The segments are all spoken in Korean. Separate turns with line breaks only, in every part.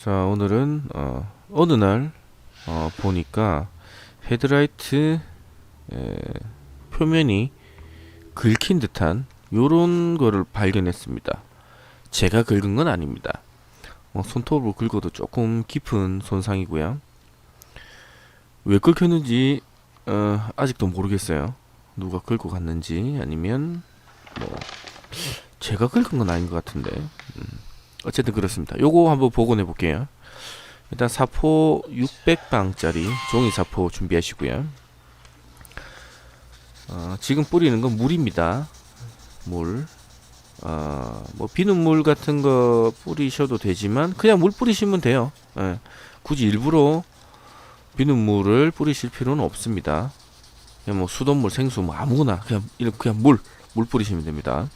자 오늘은 어, 어느 날 어, 보니까 헤드라이트 에, 표면이 긁힌 듯한 요런 거를 발견했습니다. 제가 긁은 건 아닙니다. 어, 손톱으로 긁어도 조금 깊은 손상이고요. 왜 긁혔는지 어, 아직도 모르겠어요. 누가 긁고 갔는지 아니면 뭐 제가 긁은 건 아닌 것 같은데 음, 어쨌든 그렇습니다. 요거 한번 복원해 볼게요. 일단 사포 600방짜리 종이 사포 준비하시고요. 어, 지금 뿌리는 건 물입니다. 물. 어, 뭐 비눗물 같은 거 뿌리셔도 되지만 그냥 물 뿌리시면 돼요. 예. 굳이 일부러 비눗물을 뿌리실 필요는 없습니다. 그냥 뭐 수돗물, 생수 뭐 아무거나 그냥 그냥 물, 물 뿌리시면 됩니다.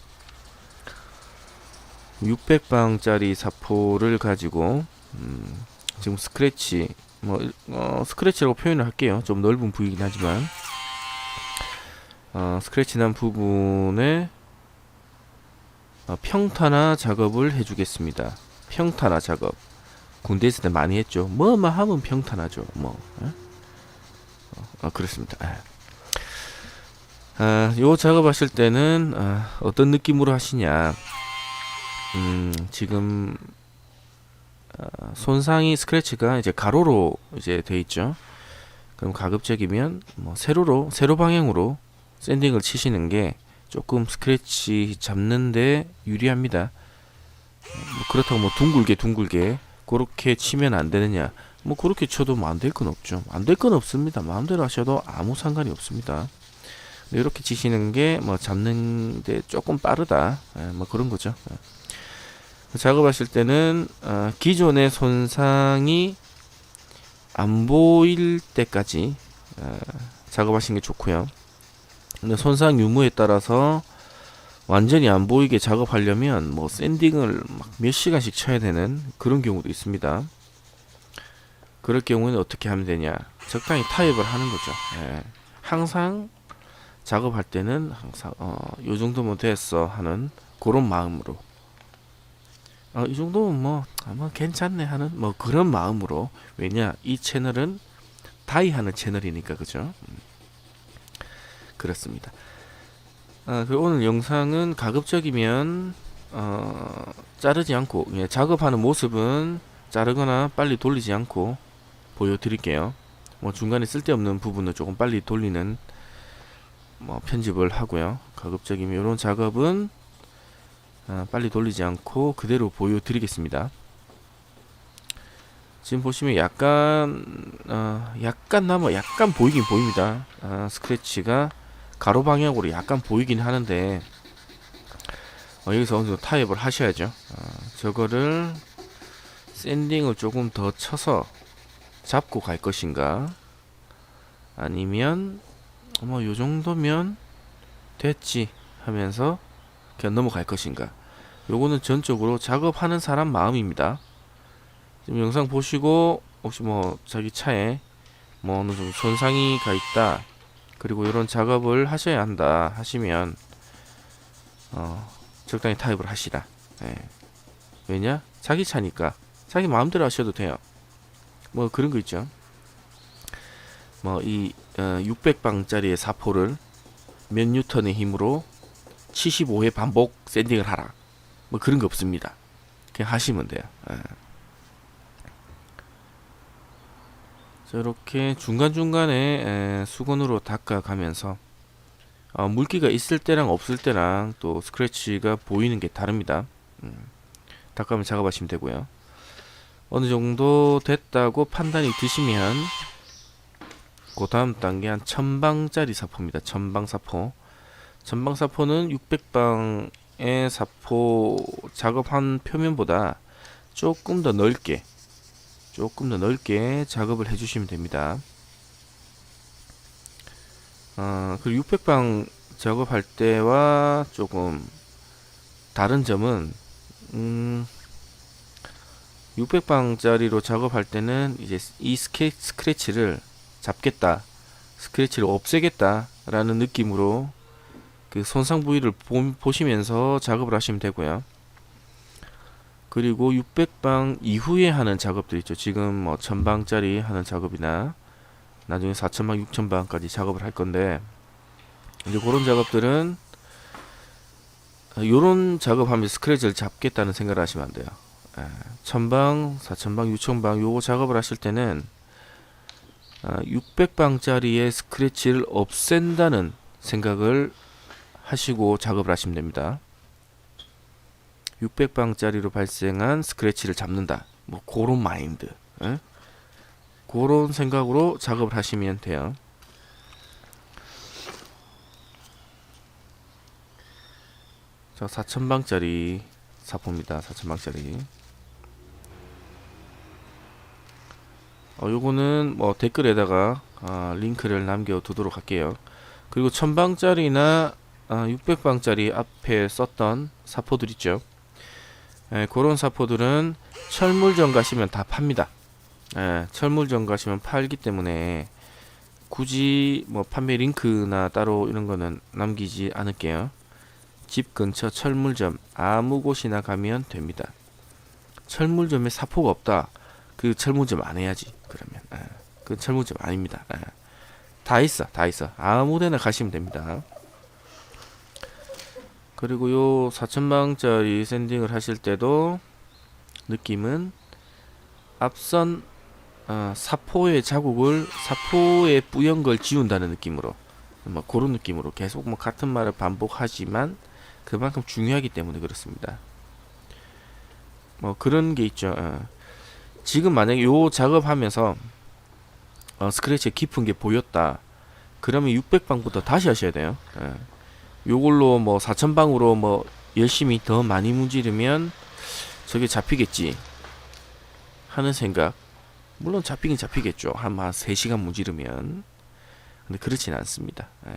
600방짜리 사포를 가지고 음, 지금 스크래치 뭐 어, 스크래치라고 표현을 할게요. 좀 넓은 부위이긴 하지만 어, 스크래치 난 부분에 어, 평탄화 작업을 해주겠습니다. 평탄화 작업 군대 있을 때 많이 했죠. 뭐만 하면 평탄하죠. 뭐 예? 어, 어, 그렇습니다. 예. 아, 요 작업하실 때는 아, 어떤 느낌으로 하시냐? 음, 지금 아, 손상이 스크래치가 이제 가로로 이제 돼 있죠. 그럼 가급적이면 뭐 세로로 세로 방향으로 샌딩을 치시는 게 조금 스크래치 잡는데 유리합니다. 뭐 그렇다고 뭐 둥글게 둥글게 그렇게 치면 안 되느냐? 뭐 그렇게 쳐도 뭐 안 될 건 없죠. 안 될 건 없습니다. 마음대로 하셔도 아무 상관이 없습니다. 이렇게 치시는 게 뭐 잡는데 조금 빠르다. 예, 뭐 그런 거죠. 예. 작업하실 때는 어, 기존의 손상이 안 보일 때까지 어, 작업하시는 게 좋고요. 근데 손상 유무에 따라서 완전히 안 보이게 작업하려면 뭐 샌딩을 막 몇 시간씩 쳐야 되는 그런 경우도 있습니다. 그럴 경우에는 어떻게 하면 되냐? 적당히 타입을 하는 거죠. 예. 항상 작업할 때는 항상 어, 요 정도면 됐어 하는 그런 마음으로 어, 이 정도면 뭐 아마 괜찮네 하는 뭐 그런 마음으로 왜냐 이 채널은 다이 하는 채널이니까 그죠? 음. 그렇습니다. 아, 그 오늘 영상은 가급적이면 어, 자르지 않고 예, 작업하는 모습은 자르거나 빨리 돌리지 않고 보여드릴게요. 뭐 중간에 쓸데없는 부분을 조금 빨리 돌리는 뭐 편집을 하고요. 가급적이면 이런 작업은 아, 빨리 돌리지 않고 그대로 보여드리겠습니다. 지금 보시면 약간 어, 약간 남아 약간 보이긴 보입니다. 아, 스크래치가 가로 방향으로 약간 보이긴 하는데 어, 여기서 어느 정도 타입을 하셔야죠. 어, 저거를 샌딩을 조금 더 쳐서 잡고 갈 것인가 아니면 뭐 요 정도면 됐지 하면서 그냥 넘어갈 것인가 요거는 전적으로 작업하는 사람 마음입니다. 지금 영상 보시고 혹시 뭐 자기 차에 뭐 어느 정도 손상이 가 있다 그리고 이런 작업을 하셔야 한다 하시면 어, 적당히 타입을 하시라. 예. 왜냐? 자기 차니까 자기 마음대로 하셔도 돼요. 뭐 그런 거 있죠. 뭐이 어, 600방짜리의 사포를 몇 뉴턴의 힘으로 75회 반복 샌딩을 하라. 뭐 그런 거 없습니다. 그냥 하시면 돼요. 예. 자, 이렇게 중간중간에 에, 수건으로 닦아가면서 어, 물기가 있을 때랑 없을 때랑 또 스크래치가 보이는 게 다릅니다. 음, 닦아면 작업하시면 되고요. 어느 정도 됐다고 판단이 드시면 그 다음 단계 한 천방짜리 사포입니다. 천방 사포. 천방 사포는 600방의 사포 작업한 표면보다 조금 더 넓게 조금 더 넓게 작업을 해주시면 됩니다. 어, 그리고 600방 작업할 때와 조금 다른 점은 음, 600방짜리로 작업할 때는 이제 이 스케, 스크래치를 잡겠다, 스크래치를 없애겠다라는 느낌으로 그 손상 부위를 보, 보시면서 작업을 하시면 되고요. 그리고 600방 이후에 하는 작업들 있죠. 지금 뭐 1000방짜리 하는 작업이나 나중에 4000방, 6000방까지 작업을 할 건데 이제 그런 작업들은 요런 작업하면 스크래치를 잡겠다는 생각을 하시면 안 돼요. 예, 1000방, 4000방, 6000방 요거 작업을 하실 때는 600방짜리의 스크래치를 없앤다는 생각을 하시고 작업을 하시면 됩니다. 600방짜리로 발생한 스크래치를 잡는다. 뭐 그런 마인드. 예? 그런 생각으로 작업을 하시면 돼요. 자, 4000방짜리 사포입니다. 4000방짜리. 어, 요거는 뭐 댓글에다가 아, 링크를 남겨 두도록 할게요. 그리고 1000방짜리나 아, 600방짜리 앞에 썼던 사포들 있죠. 예, 그런 사포들은 철물점 가시면 다 팝니다. 예, 철물점 가시면 팔기 때문에 굳이 뭐 판매 링크나 따로 이런 거는 남기지 않을게요. 집 근처 철물점 아무 곳이나 가면 됩니다. 철물점에 사포가 없다. 그 철물점 안 해야지. 그러면 예, 그 철물점 아닙니다. 예. 다 있어, 다 있어. 아무데나 가시면 됩니다. 그리고 요 4천방짜리 샌딩을 하실 때도 느낌은 앞선 어, 사포의 자국을 사포에 뿌연 걸 지운다는 느낌으로 뭐 그런 느낌으로 계속 뭐 같은 말을 반복하지만 그만큼 중요하기 때문에 그렇습니다. 뭐 그런 게 있죠. 어. 지금 만약에 요 작업하면서 어, 스크래치 깊은 게 보였다. 그러면 600방부터 다시 하셔야 돼요. 예. 요걸로 뭐 4000방으로 뭐 열심히 더 많이 문지르면 저게 잡히겠지 하는 생각. 물론 잡히긴 잡히겠죠. 한, 한 3시간 문지르면. 근데 그렇진 않습니다. 예.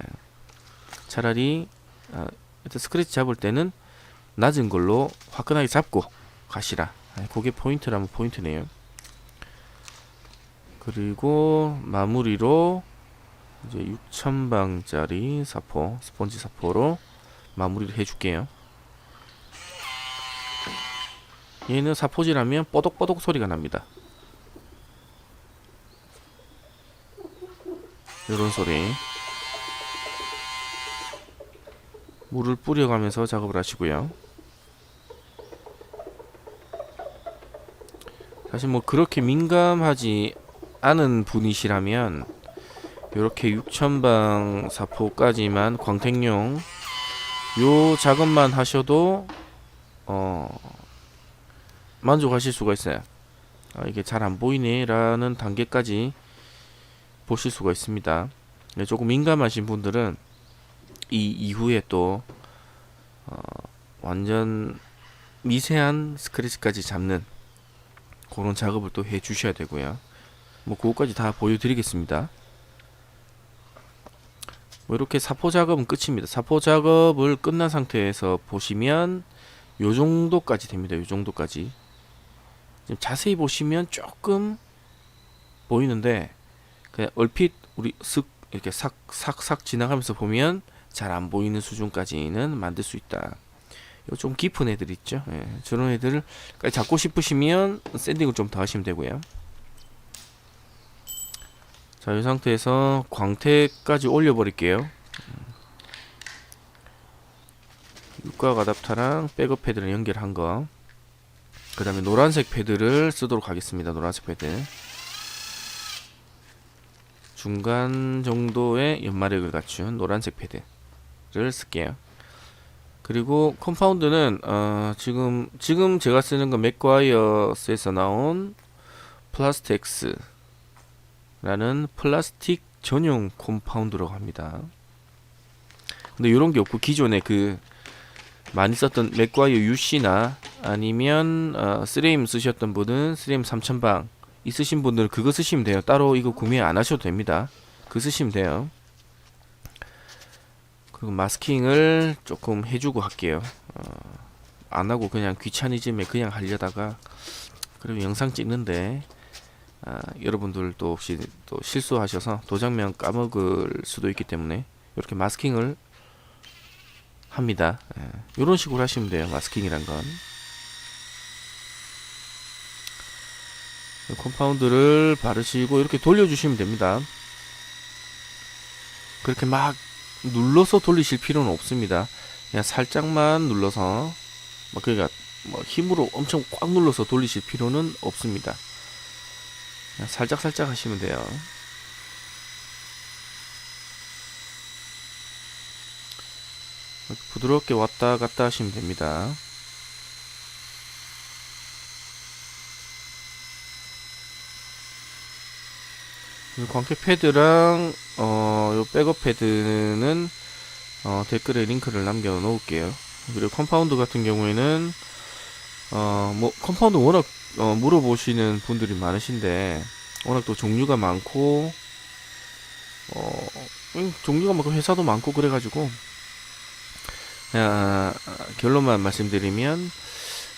차라리 어, 일단 스크래치 잡을 때는 낮은 걸로 화끈하게 잡고 가시라. 예, 그게 포인트라면 포인트네요. 그리고 마무리로 이제 6000방짜리 사포 스펀지 사포로 마무리를 해줄게요. 얘는 사포질하면 뽀독뽀독 소리가 납니다. 이런 소리. 물을 뿌려가면서 작업을 하시고요. 사실 뭐 그렇게 민감하지 않은 분이시라면 이렇게 6000방 사포까지만 광택용 요 작업만 하셔도 어 만족하실 수가 있어요. 아, 이게 잘 안 보이네 라는 단계까지 보실 수가 있습니다. 네, 조금 민감하신 분들은 이 이후에 또 어, 완전 미세한 스크래치까지 잡는 그런 작업을 또 해 주셔야 되고요. 뭐 그거까지 다 보여드리겠습니다. 뭐 이렇게 사포 작업은 끝입니다. 사포 작업을 끝난 상태에서 보시면 요 정도까지 됩니다. 요 정도까지. 지금 자세히 보시면 조금 보이는데 그냥 얼핏 우리 쓱 이렇게 삭삭삭 지나가면서 보면 잘 안 보이는 수준까지는 만들 수 있다. 요 좀 깊은 애들 있죠. 예, 저런 애들을 잡고 싶으시면 샌딩을 좀 더 하시면 되고요. 자, 이 상태에서 광택까지 올려버릴게요. 육각 아답터랑 백업 패드를 연결한 거. 그 다음에 노란색 패드를 쓰도록 하겠습니다. 노란색 패드. 중간 정도의 연마력을 갖춘 노란색 패드를 쓸게요. 그리고 컴파운드는 어, 지금 지금 제가 쓰는 건 맥과이어스에서 나온 플라스틱스 라는 플라스틱 전용 컴파운드라고 합니다. 근데 이런 게 없고 기존에 그 많이 썼던 맥과이어 UC나 아니면 어, 3M 쓰셨던 분은 3M 3000방 있으신 분들은 그거 쓰시면 돼요. 따로 이거 구매 안 하셔도 됩니다. 그 쓰시면 돼요. 그리고 마스킹을 조금 해주고 할게요. 어, 안 하고 그냥 귀차니즘에 그냥 하려다가 그리고 영상 찍는데 아, 여러분들 또 혹시 또 실수하셔서 도장면 까먹을 수도 있기 때문에 이렇게 마스킹을 합니다. 예, 이런 식으로 하시면 돼요. 마스킹이란 건. 컴파운드를 바르시고 이렇게 돌려주시면 됩니다. 그렇게 막 눌러서 돌리실 필요는 없습니다. 그냥 살짝만 눌러서 뭐 그러니까 뭐 힘으로 엄청 꽉 눌러서 돌리실 필요는 없습니다. 그냥 살짝 살짝 하시면 돼요. 부드럽게 왔다 갔다 하시면 됩니다. 이 광캐 패드랑 어, 요 백업 패드는 어, 댓글에 링크를 남겨 놓을게요. 그리고 컴파운드 같은 경우에는 어, 뭐 컴파운드 워낙 어, 물어보시는 분들이 많으신데 워낙 또 종류가 많고 어, 음, 종류가 많고 회사도 많고 그래가지고 아, 결론만 말씀드리면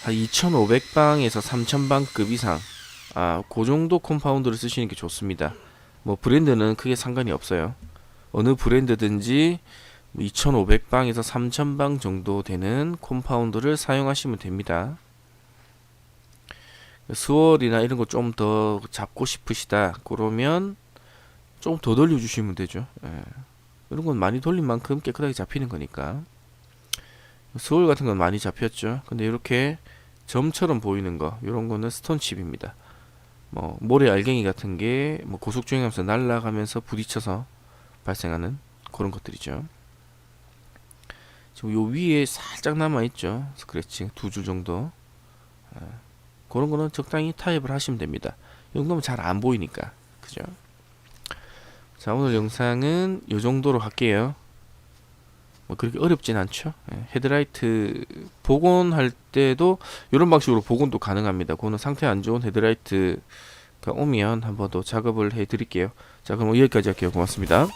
한 2,500방에서 3,000방급 이상 아, 그 정도 컴파운드를 쓰시는 게 좋습니다. 뭐 브랜드는 크게 상관이 없어요. 어느 브랜드든지 2,500방에서 3,000방 정도 되는 콤파운드를 사용하시면 됩니다. 스월이나 이런 거 좀 더 잡고 싶으시다. 그러면 좀 더 돌려주시면 되죠. 예. 이런 건 많이 돌린 만큼 깨끗하게 잡히는 거니까. 스월 같은 건 많이 잡혔죠. 근데 이렇게 점처럼 보이는 거, 이런 거는 스톤칩입니다. 뭐 모래 알갱이 같은 게 뭐 고속 주행하면서 날아가면서 부딪혀서 발생하는 그런 것들이죠. 지금 요 위에 살짝 남아 있죠. 스크래치 두 줄 정도. 아, 그런 거는 적당히 타입을 하시면 됩니다. 이 정도면 잘 안 보이니까. 그죠? 자, 오늘 영상은 요 정도로 할게요. 뭐 그렇게 어렵진 않죠. 예, 헤드라이트 복원할 때도 이런 방식으로 복원도 가능합니다. 그거는 상태 안 좋은 헤드라이트가 오면 한 번 더 작업을 해 드릴게요. 자, 그럼 여기까지 할게요. 고맙습니다.